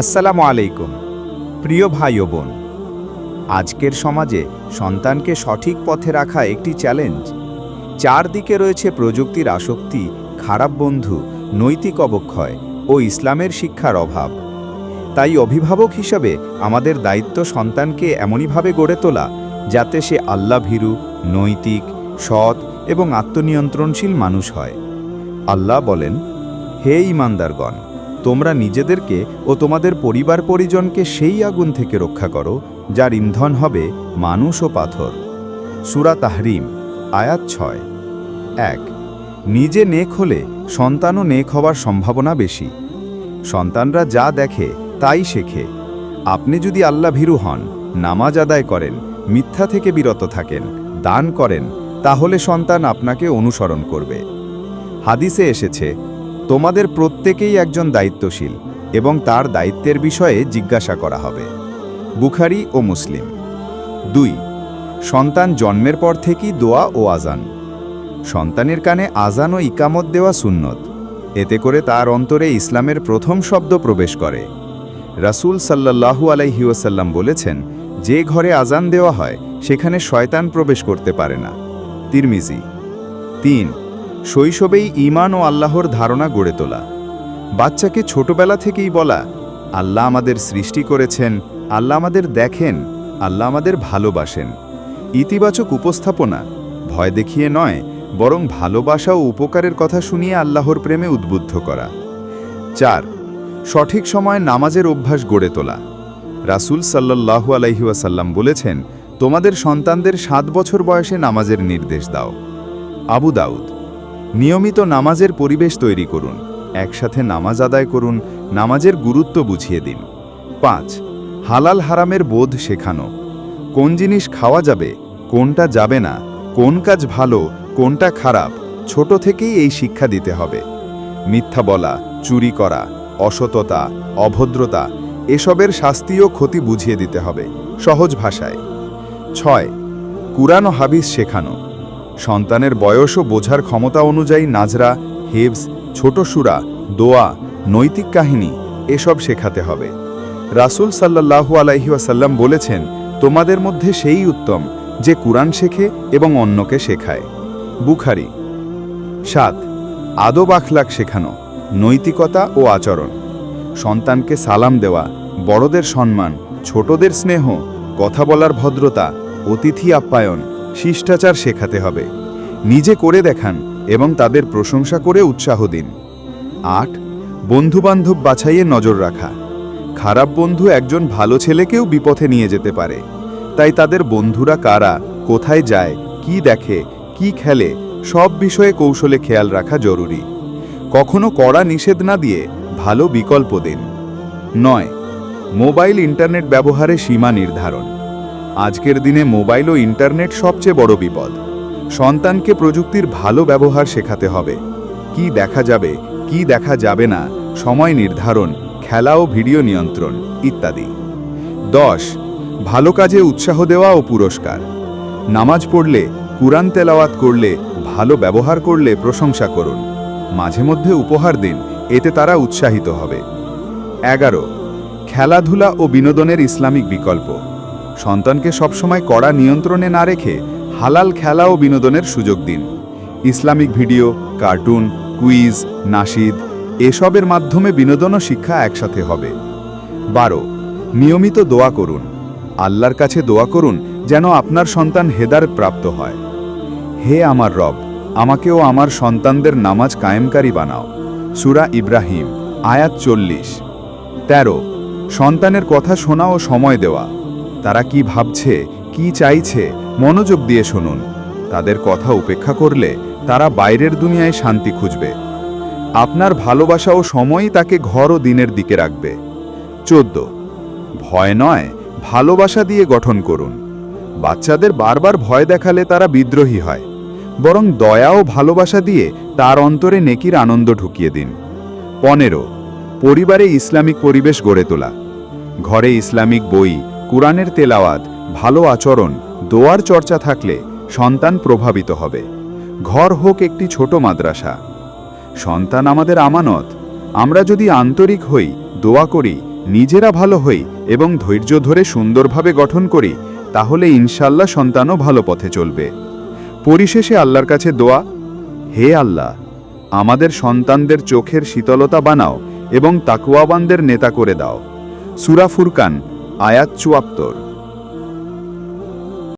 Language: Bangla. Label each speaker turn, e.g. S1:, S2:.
S1: আসসালামু আলাইকুম, প্রিয় ভাই ও বোন। আজকের সমাজে সন্তানকে সঠিক পথে রাখা একটি চ্যালেঞ্জ। চারদিকে রয়েছে প্রযুক্তির আসক্তি, খারাপ বন্ধু, নৈতিক অবক্ষয় ও ইসলামের শিক্ষার অভাব। তাই অভিভাবক হিসাবে আমাদের দায়িত্ব সন্তানকে এমনইভাবে গড়ে তোলা, যাতে সে আল্লাহ ভীরু, নৈতিক, সৎ এবং আত্মনিয়ন্ত্রণশীল মানুষ হয়। আল্লাহ বলেন, হে ইমানদারগণ তোমরা নিজেদেরকে ও তোমাদের পরিবার পরিজনকে সেই আগুন থেকে রক্ষা করো, যার ইন্ধন হবে মানুষ ও পাথর। সুরা তাহরিম, আয়াত ছয়। এক, নিজে নেক হলে সন্তানও নেক হওয়ার সম্ভাবনা বেশি। সন্তানরা যা দেখে তাই শেখে। আপনি যদি আল্লাহ ভীরু হন, নামাজ আদায় করেন, মিথ্যা থেকে বিরত থাকেন, দান করেন, তাহলে সন্তান আপনাকে অনুসরণ করবে। হাদিসে এসেছে তোমাদের প্রত্যেকেই একজন দায়িত্বশীল এবং তার দায়িত্বের বিষয়ে জিজ্ঞাসা করা হবে। বুখারি ও মুসলিম। দুই, সন্তান জন্মের পর থেকেই দোয়া ও আজান সন্তানের কানে আজান ও ইকামত দেওয়া সুন্নত। এতে করে তার অন্তরে ইসলামের প্রথম শব্দ প্রবেশ করে। রাসূল সাল্লাল্লাহু আলাইহিওয়াসাল্লাম বলেছেন, যে ঘরে আজান দেওয়া হয়, সেখানে শয়তান প্রবেশ করতে পারে না। তিরমিজি। তিন শৈশবেই ঈমান ও আল্লাহর ধারণা গড়ে তোলা। বাচ্চাকে ছোটবেলা থেকেই বলা, আল্লাহ আমাদের সৃষ্টি করেছেন, আল্লাহ আমাদের দেখেন, আল্লাহ আমাদের ভালোবাসেন। ইতিবাচক উপস্থাপনা, ভয় দেখিয়ে নয়, বরং ভালোবাসা ও উপকারের কথা শুনিয়ে আল্লাহর প্রেমে উদ্বুদ্ধ করা। চার, সঠিক সময়ে নামাজের অভ্যাস গড়ে তোলা। রাসূল সাল্লাল্লাহু আলাইহিওয়াসাল্লাম বলেছেন, তোমাদের সন্তানদের সাত বছর বয়সে নামাজের নির্দেশ দাও। আবু দাউদ নিয়মিত নামাজের পরিবেশ তৈরি করুন। একসাথে নামাজ আদায় করুন, নামাজের গুরুত্ব বুঝিয়ে দিন। পাঁচ, হালাল হারামের বোধ শেখানো। কোন জিনিস খাওয়া যাবে, কোনটা যাবে না, কোন কাজ ভালো, কোনটা খারাপ, ছোট থেকেই এই শিক্ষা দিতে হবে। মিথ্যা বলা, চুরি করা, অসততা, অভদ্রতা, এসবের শাস্তি ও ক্ষতি বুঝিয়ে দিতে হবে সহজ ভাষায়। ছয়, কুরআন ও হাবিস শেখানো। সন্তানের বয়স ও বোঝার ক্ষমতা অনুযায়ী নাজরা হেভস ছোট সুরা, দোয়া, নৈতিক কাহিনী এসব শেখাতে হবে। রাসূল সাল্লাল্লাহু আলাইহি ওয়াসাল্লাম বলেছেন, তোমাদের মধ্যে সেই উত্তম যে কুরআন শেখে এবং অন্যকে শেখায়। বুখারি, সাত, আদব আখলাক শেখানো, নৈতিকতা ও আচরণ। সন্তানকে সালাম দেওয়া, বড়দের সম্মান, ছোটদের স্নেহ, কথা বলার ভদ্রতা, অতিথি আপ্যায়ন শিষ্টাচার শেখাতে হবে। নিজে করে দেখান এবং তাদের প্রশংসা করে উৎসাহ দিন। আট, বন্ধুবান্ধব বাছাইয়ে নজর রাখা। খারাপ বন্ধু একজন ভালো ছেলেকেও বিপথে নিয়ে যেতে পারে। তাই তাদের বন্ধুরা কারা, কোথায় যায়, কি দেখে, কি খেলে, সব বিষয়ে কৌশলে খেয়াল রাখা জরুরি। কখনো কড়া নিষেধ না দিয়ে ভালো বিকল্প দিন। নয়, মোবাইল ইন্টারনেট ব্যবহারে সীমা নির্ধারণ। আজকের দিনে মোবাইল ও ইন্টারনেট সবচেয়ে বড় বিপদ। সন্তানকে প্রযুক্তির ভালো ব্যবহার শেখাতে হবে। কি দেখা যাবে, কি দেখা যাবে না, সময় নির্ধারণ, খেলা ও ভিডিও নিয়ন্ত্রণ, ইত্যাদি। দশ, ভালো কাজে উৎসাহ দেওয়া ও পুরস্কার। নামাজ পড়লে, কুরআন তেলাওয়াত করলে, ভালো ব্যবহার করলে প্রশংসা করুন। মাঝে মধ্যে উপহার দিন, এতে তারা উৎসাহিত হবে। এগারো, খেলাধুলা ও বিনোদনের ইসলামিক বিকল্প। সন্তানকে সবসময় কড়া নিয়ন্ত্রণে না রেখে হালাল খেলা ও বিনোদনের সুযোগ দিন। ইসলামিক ভিডিও, কার্টুন, কুইজ নাশিদ এসবের মাধ্যমে বিনোদন ও শিক্ষা একসাথে হবে। বারো, নিয়মিত দোয়া করুন। আল্লাহর কাছে দোয়া করুন যেন আপনার সন্তান হেদার প্রাপ্ত হয়। হে আমার রব আমাকেও আমার সন্তানদের নামাজ কায়েমকারী বানাও। সুরা ইব্রাহিম, আয়াত চল্লিশ। তেরো, সন্তানের কথা শোনা ও সময় দেওয়া। তারা কি ভাবছে, কি চাইছে, মনোযোগ দিয়ে শুনুন। তাদের কথা উপেক্ষা করলে তারা বাইরের দুনিয়ায় শান্তি খুঁজবে। আপনার ভালোবাসা ও সময়ই তাকে ঘর ও দিনের দিকে রাখবে। চোদ্দ। ভয় নয়, ভালোবাসা দিয়ে গঠন করুন। বাচ্চাদের বারবার ভয় দেখালে তারা বিদ্রোহী হয়। বরং দয়া ও ভালোবাসা দিয়ে তার অন্তরে নেকির আনন্দ ঢুকিয়ে দিন। পনেরো। পরিবারে ইসলামিক পরিবেশ গড়ে তোলা। ঘরে ইসলামিক বই কুরআনের তেলাওয়াত, ভালো আচরণ, দোয়ার চর্চা থাকলে সন্তান প্রভাবিত হবে। ঘর হোক একটি ছোট মাদ্রাসা। সন্তান আমাদের আমানত। আমরা যদি আন্তরিক হই, দোয়া করি,
S2: নিজেরা ভালো হই এবং ধৈর্য ধরে সুন্দরভাবে গঠন করি, তাহলে ইনশাল্লাহ সন্তানও ভালো পথে চলবে। পরিশেষে আল্লাহর কাছে দোয়া, হে আল্লাহ, আমাদের সন্তানদের চোখের শীতলতা বানাও এবং তাকুয়াবানদের নেতা করে দাও। সুরা ফুরকান আয়াত চুয়াত্তর।